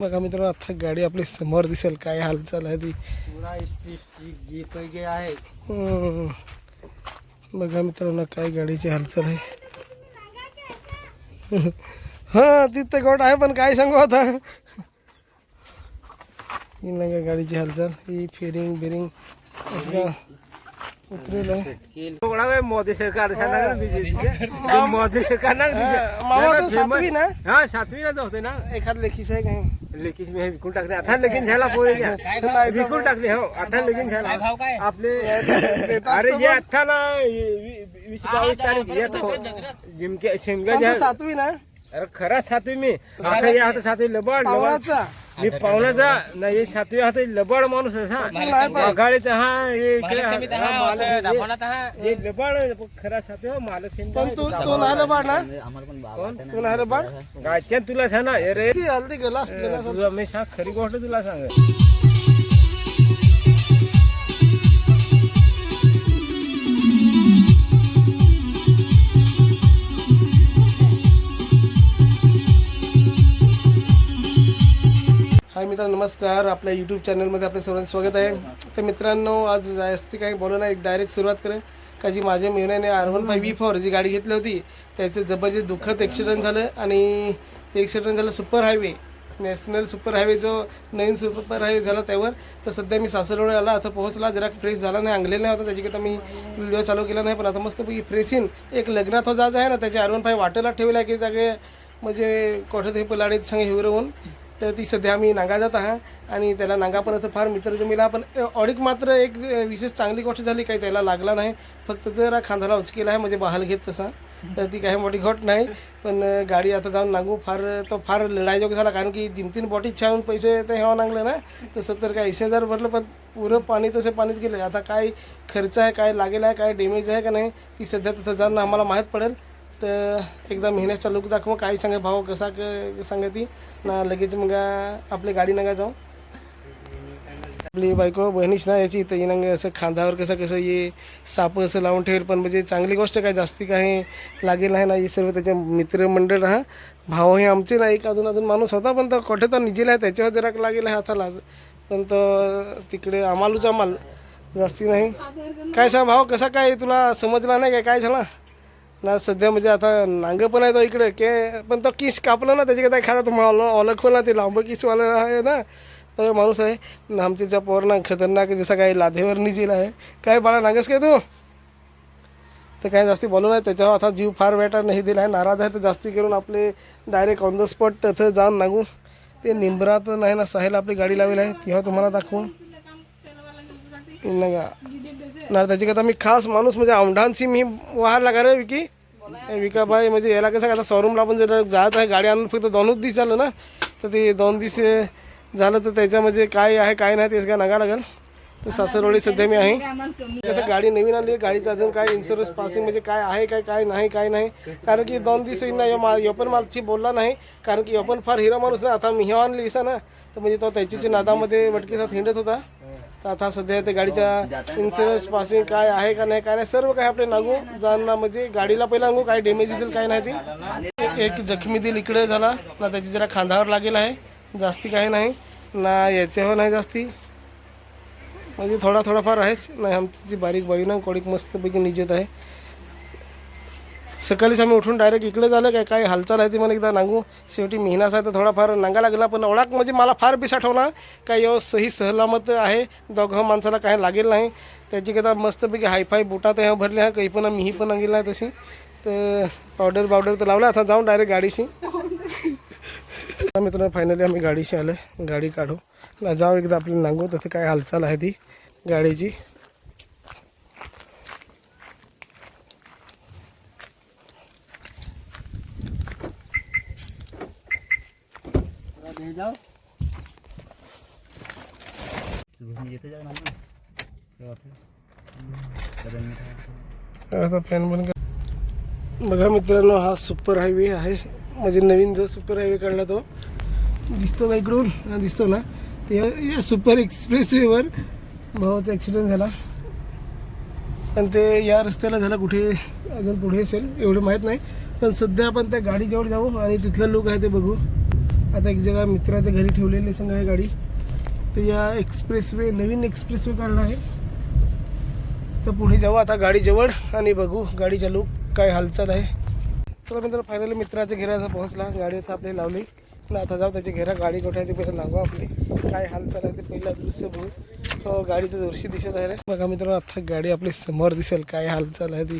बघा मित्रांनो आता गाडी आपली समोर दिसेल काय हालचाल आहे ती. जी पैकी आहे बघा मित्रांनो काय गाडीची हालचाल आहे. हा तिथं गोट आहे पण काय सांगू आता. ही नाही गाडीची हालचाल ही फेरिंग बिरिंग असं का? मोदी सरकार मोदी सरकार ना सातवी ना? हा होते ना. एखाद लेखीच आहे काय लेकीच मी विकून टाकले. आता लगीन झाला पोरे विकून टाकले हो. आता लगीन झाला आपले अरे हे आता ना वीस बावीस तारीख येत हो जिमके शिमगा सातवी ना? अरे खरा सातवी मी. आता हे आता सातवी लबड लबड. मी पाहुणाचा नाही हे सातवी आता लबड माणूस असा आघाडीत हा हे इकडे हा- हा मालक हे- हे लबड खरा सातवी हो मालक शिंदे पण तू तू नाही बाळ ना? कोण? तू नाही बाळ गायच्या तुला सांग ना अरे हल्दी गेलास गेलास तुला मी सांग खरी गोष्ट तुला सांग. मित्रांनो नमस्कार. आपल्या यूट्यूब चॅनलमध्ये आपल्या सर्वांचं स्वागत आहे. तर मित्रांनो आज जास्ती काही बोलू नाही डायरेक्ट सुरुवात करेन. का जी माझ्या मिळण्याने R one five V four G गाडी घेतली होती त्याचं जबरदस्त दुःखद ॲक्सिडेंट झालं आणि ते ॲक्सिडेंट झालं super highway national super highway जो नवीन सुपर हायवे झाला त्यावर. तर सध्या मी सासरवडे आला. आता पोहोचला. जरा फ्रेश झाला नाही अंगलेला नाही होता. त्याच्याकरता मी व्हिडिओ चालू केला नाही. पण आता मस्तपैकी फ्रेश येईन एक लग्नात हो जायचं आहे ना त्याच्या आर वन फाय वाटेला ठेवला की जागे म्हणजे कोठे ते पलाडीत संग हिवरवून. होऊन तर ती सध्या आम्ही नांगा जात आहात आणि त्याला नांगापर्यंत फार मित्र जमिला. पण ऑडिक मात्र एक विशेष चांगली गोष्ट झाली काही त्याला लागला नाही. फक्त जरा खांद्याला उचकेला आहे म्हणजे बहाल घेत तसा. तर ती काही मोठी घट नाही. पण गाडी आता जाऊन नांगू फार तो फार लढाईजोग झाला. कारण की जिमतीन बॉटी छान पैसे ते हेवा नांगलं ना तसं तर काय ऐंशी हजार भरलं पण पुरं पाणी तसं पाणीत गेलं. आता काय खर्च आहे काय लागेल आहे काय डॅमेज आहे का नाही ती सध्या तिथं जाऊन आम्हाला माहीत पडेल. तर एकदा महिन्याचा लुक दाखव काय सांगा भाऊ कसा सांगा ती ना लगेच मग आपली गाडी नका जाऊ. आपली बायको बहिणीच ना याची तर येणं असं खांद्यावर कसं कसं ये साप असं लावून ठेवेल पण म्हणजे चांगली गोष्ट काय जास्ती काही लागेल नाही ना हे सर्व त्याचे मित्रमंडळ हा. भाव हे आमचे नाही एक अजून अजून माणूस होता पण तो कोठे तो निजेला आहे त्याच्यावर जरा लागेल आहे हाताला. पण तो तिकडे आमालूच आम्हाला जास्ती नाही. काय सांग भाऊ कसा काय तुला समजला नाही काय काय झाला? ना सध्या म्हणजे आता नांग पण आहे तो इकडे के पण तो किस कापला ना त्याच्या काय खाता तुम्हाला ओळखलं ना ते लांब किसवाला आहे ना तो माणूस आहे. आमच्या पोरणा खतरनाक जसा काही लाधेवर निजील आहे. काय बाळा नांगस काय तू? तर काय जास्ती बोलू नाही त्याच्यावर आता जीव फार वेटा नाही दिला आहे. नाराज आहे तर जास्ती करून आपले डायरेक्ट ऑन द स्पॉट तिथं जाऊन नागू. ते निंबरात नाही ना सहेल आपली गाडी लावली आहे तेव्हा तुम्हाला दाखवू. नका. ना त्याच्याकरता मी खास माणूस म्हणजे औंढांशी मी वाहार लागा रे विकी. विका विकाबाई म्हणजे याला कसं आता शोरूमला पण जर जायचं आहे गाडी आणून फक्त दोनच दिवस झालं ना तर ते दोन दिवस झालं तर त्याच्यामध्ये म्हणजे काय आहे काय नाही तेच काय नका लागेल. तर सासरवाडी सध्या मी आहे. कसं गाडी नवीन आणली गाडीचं अजून काय इन्शुरन्स पासिंग म्हणजे काय आहे काय काय नाही काय नाही. कारण की दोन दिवस ना यो मा पण मालची बोलला नाही. कारण की यो पण फार हिरो माणूस ना आता मी हे आणली इसा ना. तर म्हणजे तो त्याची नादामध्ये वटकेसात हिंडत होता. तर आता सध्या ते गाडीच्या इन्शुरन्स पासिंग काय आहे का नाही काय नाही सर्व काय आपले नागू जाणं म्हणजे गाडीला पहिला सांगू काय डॅमेज दिल काय नाही ते एक जखमी दिल इकडे झाला ना त्याची जरा खांद्यावर लागेल आहे जास्ती काही नाही ना याच्यावर नाही जास्ती. म्हणजे थोडा थोडाफार आहेच नाही आमची जी बारीक बाई ना कोडीक मस्तपैकी निजेत आहे. सकाळीच आम्ही उठून डायरेक्ट इकडे झालं काय काय हालचाल आहे ती मला एकदा नांगू. शेवटी मेहनत आहे तर थोडाफार नांगा लागला पण ओळख म्हणजे मला फार बिसाठ होणार. काय यो सही सहलामत आहे दोघं माणसाला काय लागेल नाही. त्याची कदा मस्तपैकी हायफाय बुटात ह्या भरले हा काही पण मीही पण अंगेल नाही तशी. तर पावडर पावडर तर लावला आता जाऊन डायरेक्ट गाडीशी. मित्रांनो फायनली आम्ही गाडीशी आलो गाडी काढू. ना जाऊ एकदा आपल्याला नांगू तसं काय हालचाल आहे ती गाडीची. आता फॅन बंद बघा मित्रांनो हा सुपर हायवे आहे. म्हणजे नवीन जो सुपर हायवे काढला तो दिसतो का इकडून? दिसतो ना. ते या सुपर एक्सप्रेसवेवर भावाचा ॲक्सिडेंट झाला. पण ते या रस्त्याला झाला कुठे? अजून पुढे असेल एवढं माहीत नाही. पण सध्या आपण त्या गाडीजवळ जाऊ आणि तिथलं लोक आहे ते बघू. आता एक जगा मित्राच्या घरी ठेवलेली आहे गाडी. तर या एक्सप्रेस वे नवीन एक्सप्रेस वे काढला आहे. तर पुढे जाऊ आता गाडी जवळ आणि बघू गाडी चालू काय हालचाल आहे. तर मित्र फायनली मित्राच्या घराचा पोहोचला. गाडी आता आपली लावली. आणि आता जाऊ त्याच्या घरा गाडी कुठे आहे ते पहिलं लागू आपली. काय हालचाल आहे ते पहिलं दृश्य बघू. हो गाडी तर दोरशी दिसत आहे बघा मित्र आता गाडी आपली समोर दिसेल. काय हालचाल आहे ती.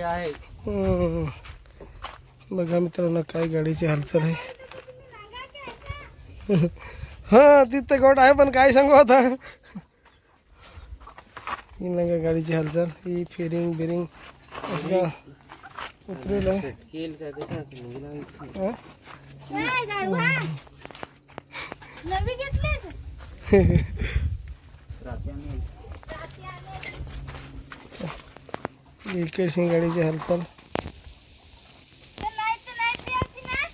आहे. बघा मित्रांनो काय गाडीची हालचाल आहे. हा तिथं गोट आहे पण काय सांगू आता? ही ना गाडीची हालचाल ही फेरिंग बिरिंग असं का उतरेल आहे? काय गाढवा? नवी घेतलीस? कशी गाडीची हालचाल तर नाही तर नाही प्यायची ना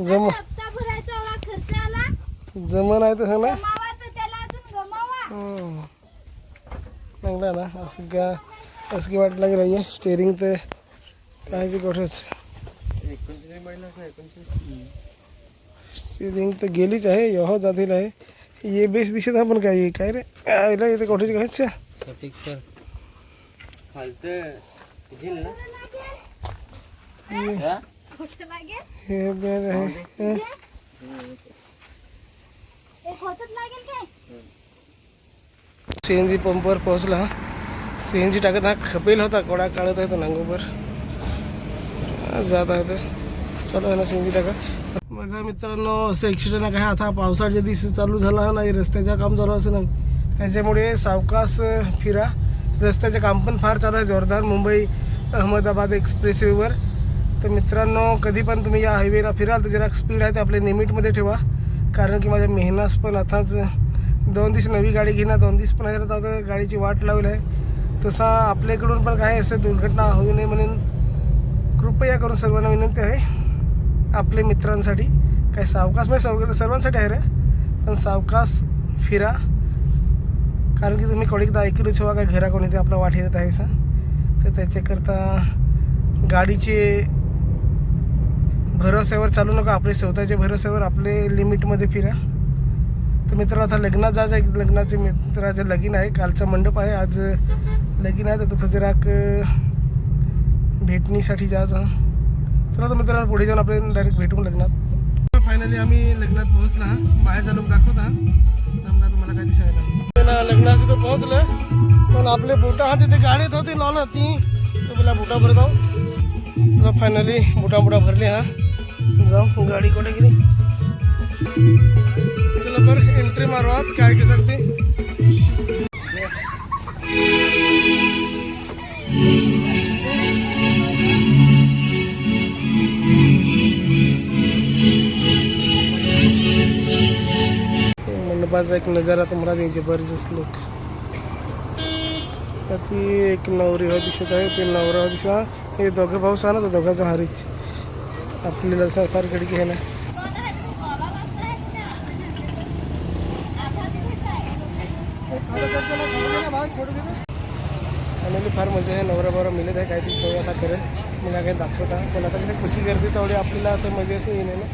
जम हप्ता भरायचा एवढा खर्च आला जमन आहे तसं ना? गमावा तर त्याला अजून गमावा. हम्म. चांगलं ना? असं का असं की वाटलं की नाही स्टेअरिंग तर कायची गोठच. स्टेअरिंग तर गेलीच आहे. यहो जातील आहे. ये बेस दिसत आहे पण काय काय रे? आयला इथे कोठेची घ्यायचं सर. खालतं खोटं लागेल हे बॅग आहे. हं. लागेल काय? सी एन जी पंपवर पोहोचला. सी एन जी टाकत हा खपेल होता कोडा काढत आहे तो नांगोबर. जात आहे तर चालू आहे ना सी एन जी टाका. बघा मित्रांनो असं ॲक्सिडेंट काय आता पावसाळ्याच्या दिवस चालू झाला नाही रस्त्याचं काम चालू असं ना त्याच्यामुळे सावकाश फिरा. रस्त्याचं काम पण फार चालू आहे जोरदार. मुंबई अहमदाबाद एक्सप्रेसवेवर तर मित्रांनो कधी पण तुम्ही या हायवेला फिराल तर जरा स्पीड आहे ते आपल्या लिमिटमध्ये ठेवा. कारण की माझ्या मेहनास पण आताच दोन दिवस नवी गाडी घेणार दोन दिवस पण आहे तर आता गाडीची वाट लावली आहे. तसा आपल्याकडून पण काय असं दुर्घटना होऊ नये म्हणून कृपया करून सर्वांना विनंती आहे आपल्या मित्रांसाठी. काय सावकाश म्हणजे सर्व सर्वांसाठी आहे रे पण सावकाश फिरा. कारण की तुम्ही कोणीकदा ऐकलूच छवा काय घरा कोणी ते आपला वाट येत आहे सर. तर त्याच्याकरता गाडीचे भरोश्यावर चालू नका आपले स्वतःच्या भरोश्यावर आपले लिमिटमध्ये फिरा. तर मित्रांनो आता लग्नात जायचं आहे लग्नाचे मित्राचं लगीन आहे कालचा मंडप आहे आज लगीन आहे तर तिथं जरा भेटणीसाठी जायचं चला तर मित्रांनो पुढे जाऊन आपण डायरेक्ट भेटू लग्नात. फायनली आम्ही लग्नात पोहोचला. बाहेरचा लोक दाखवता. लग्नात तुम्हाला काय दिसायला लग्नात तिथं पोहोचलं. पण आपले बुटा हा तिथे गाडीत होती लावला ती तर मला बुटा भरत आहो चला फायनली बुटा बुटा भरले हा. जाऊ. गाडी कुठे गेली? चला बरं एंट्री मारवात काय कसं ते मंडपाचा एक नजारा तुम्हाला दे जबरदस्त लोक. ती एक नवरी दिसत आहे ते नवरा हो दिसत आहे. हे दोघं भाऊ सा तर दोघांचा हारीच. आपल्याला सरकार खिडकी आहे ना फार मजा आहे. नवरा बरा मिळत आहे. काहीतरी सोय आता करेल. मला काही दाखवता. पण आता कसं खुशी गर्दी तेवढी आपल्याला आता मजा असं येईल ना?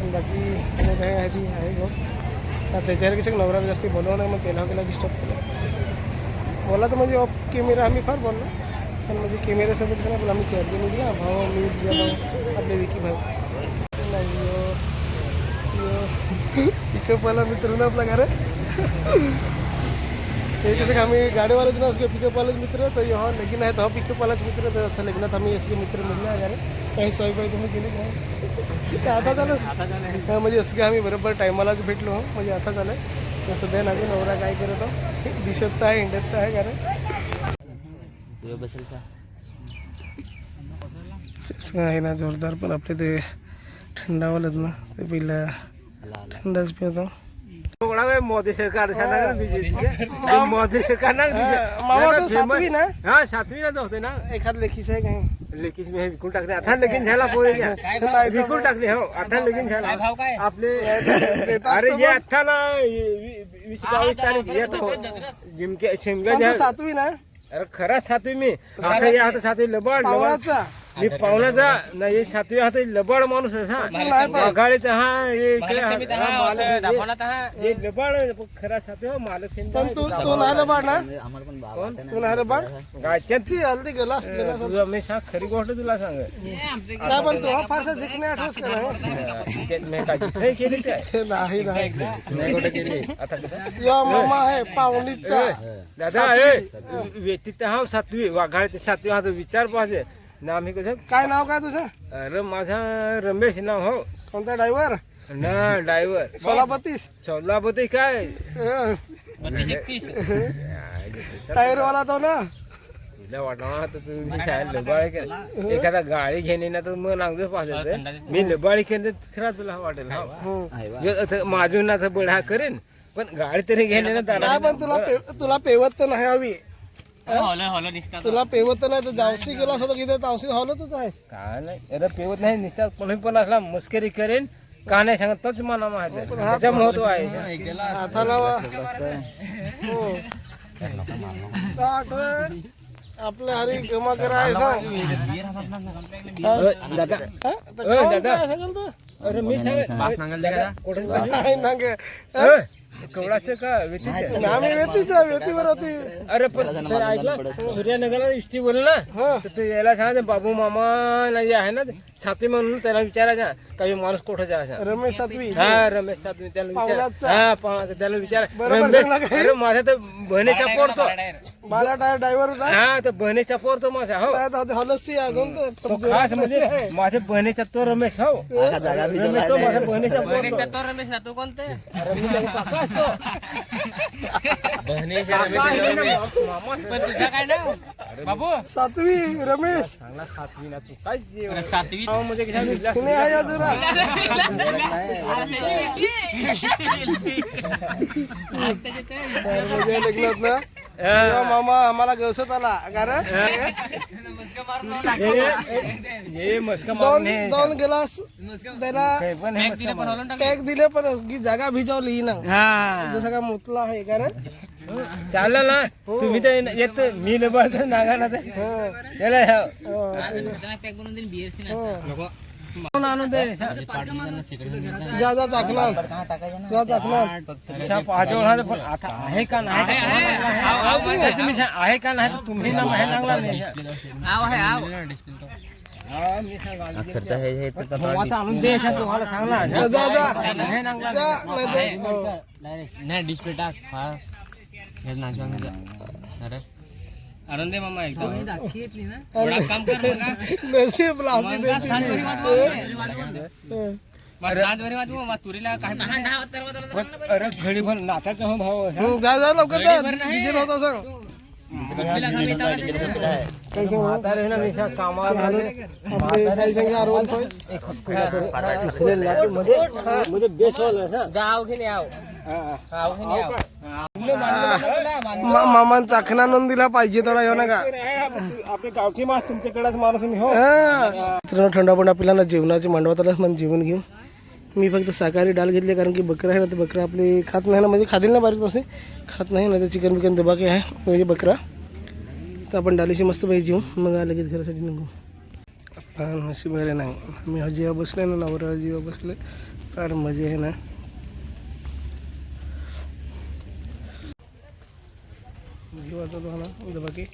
पण बाकी मग काय आहे ती आहे गो आता त्याच्यावर कसं नवरा जास्त बोलवणार मग त्याला केला डिस्टर्ब केलं. बोला तर म्हणजे ऑफ कॅमेरा आम्ही फार बोललो पण म्हणजे कॅमेऱ्यासोबत पण आम्ही चर्चा निघला भाऊ मी भाऊ आपले विकी भाऊ. नाही पिकअपवाला मित्र ना आपला घर. हे कसं का आम्ही गाडीवालाच ना असं पिकअपवालाच मित्र. तर हा लगीन आहे हा पिकअपवालाच मित्र. तर आता लग्नात आम्ही असं मित्र मिळले आहे काही सोय पाहिजे तुम्ही केले काय आता झालं. हा, म्हणजे असं आम्ही बरोबर टायमालाच भेटलो. हो. म्हणजे आता झालं तर सध्या ना नवरा काय करत? आहो दिसत आहे हिंडत आहे कारण बसेल का? तेच आहे ना जोरदार पण आपले ते थंडावालच ना ते पहिला थंडाच पिवतो मोदी सरकार मोदी सरकार ना मामा तू सातवी ना? हा होते ना. एखाद लेखीच आहे काही लेकीच मी विकून टाकले. आता लगीन झाला पोरी विकून टाकले हो. आता लगीन झाला आपले अरे जे आता ना वीस बावीस तारीख येत हो जिमके शिमगा सातवी ना? अरे खरा सातवी मी. आता या आता सातवी लबड लबड मी पाहुण्याचा नाही हे सातवी हात लबाड माणूस आहे हा. वाघाळीत हा हे इकडे हा, मालक हे- हे लबाड खरा सातवी हा मालक शेंद पण. तू तू नाही लबाड ना कोण? तू नाही लबाड? गायच्यात ती हल्दी गेलास गेलास. तुला मी सांग खरी गोष्ट तुला सांग काय पण तू हा फारसा जिंकणे आठवस का नाही? त्यात मी काय चिखली केली काय? नाही नाही. आता कसं? यो मामा आहे पाहुणीचा. दादा ए तिथं हा सातवी वाघाळी सातवी हा विचार पाहिजे. ना आम्ही कसं? काय नाव काय तुझं? अरे माझा रमेश नाव हो. कोणता ड्रायव्हर? ना ड्रायव्हर. सोलापतीस. सोलापती काय? टायर वाला तो ना. तुला वाटणार तर शाळेत लबाळी केली. एखादा गाडी घेणे ना तर मग नांगलं पाहिजे मी लबाळी केली तर खरा तुला वाटेल हा. आता माझून ना तर बळा करेन. पण गाडी तरी घेणे ना पण तुला पे- तुला पेवत तर नाही हवी. तुला पेवत नाही तर जावसी गेला असं किती जावसी हॉल तुझं आहे. काय नाही अरे पेवत नाही नुसता कोणी पण असला मस्करी करेन का नाही सांगत तोच मला माहीत आहे. त्याचं महत्त्व आहे. हो. आठवण आपल्या हरी गमा करा आहे सांग. अ, दादा? तर अ, कोण दादा. काय सांगेल तू? अरे मी सांग दादा कुठे नाही नांगे. कवडाचं का व्यतीचं? आम्ही वेतीच्या वेतीवर होती अरे पण ते ऐकलं सूर्यनगरला इष्टी बोल ना तर ते याला सांगा बाबू मामा ना जे आहे ना ते सातवी म्हणून त्याला विचारायचा काही माणूस कुठं जायचा रमेश सातवी हा रमेश सातवी त्याला विचार. हा पावलाचा त्याला विचार रमेश? अरे माझा तर बहिणीचा पोरतो बारा टायर ड्रायव्हर होता. हा तर बहिणीचा पोरतो माझा हो. काय तर हॉलसी अजून तर तो खास म्हणजे माझ्या बहिणीचा तो रमेश हो. रमेश तो माझ्या बहिणीचा पोरतो रमेश ना तू कोणते? आहे ना, मामा पण तुझा काय नाव? बाबू? सातवी रमेश. चांगला सातवी ना तू. काय? सातवी. विलास कुणी आहे अजून म्हणजे लग्नात ना मामा आम्हाला गवसत आला. कारण हे हे मस्का दोन मारून हे दोन ग्लास त्याला हे हे. पॅक दिले पण ही जागा भिजवली ही ना. हा. जसं का मुतला आहे कारण चाललं ना? तुम्ही तर येत मी न बळत नागा ना ते याला ह्या- पॅक बनवून जा जा हा आता आहे. का नाही? नाही? आहे. तुम्ही सांग, आहे का नाही? तुम्ही ना माहिती लागला नाही. हा, अशा तुम्हाला सांगला नाही नाही हो. नाही डिस्प्ले टाक हा. हे नाचवा अरे. आणून दे मामा एकदम थोडा काम कर नशीब मग काय पण अरे घडी भर नाचायचं हो भाऊ असा. हं, जा. जा लवकर बेस मामान चाकणा नंदीला पाहिजे थोडा येऊ नका आपले गावठी मास तुमच्याकडेच माणूस मी हो. मित्रांनो थंडा पण आपल्याला जेवणाचे मांडवात मन जेवण घेऊन. मी फक्त शाकाहारी डाळ घेतली कारण की बकरा आहे ना, तर बकरा आपले खात नाही ना, म्हणजे खातील ना बारीक तसे. खात नाही ना, तर चिकन बिकन दबाके आहे, म्हणजे बकरा. तर आपण डालीशी मस्त पाहिजे जेवून मग लगेच घरासाठी निघू. हा नशीब आहे रे नाही. आम्ही हजीवा बसले ना, नवरा हजीवा बसले फार मज़ा आहे ना. जीवाचा तो दबाके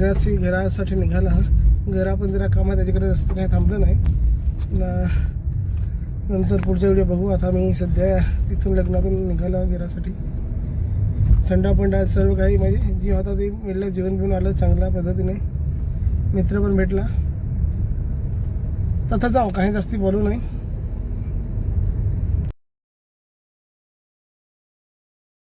फायनली घरासाठी निघाला घरा पण जरा कामात त्याच्याकडे जास्त काही थांबलं नाही. नंतर पुढच्या व्हिडिओ बघू. आता मी सध्या तिथून लग्नातून निघाला घरासाठी. थंडा पंडा सर्व काही म्हणजे जी होता ते मिळलं जेवण बिवून आलं चांगल्या पद्धतीने. मित्र पण भेटला. तथा जाऊ काही जास्ती बोलू नाही.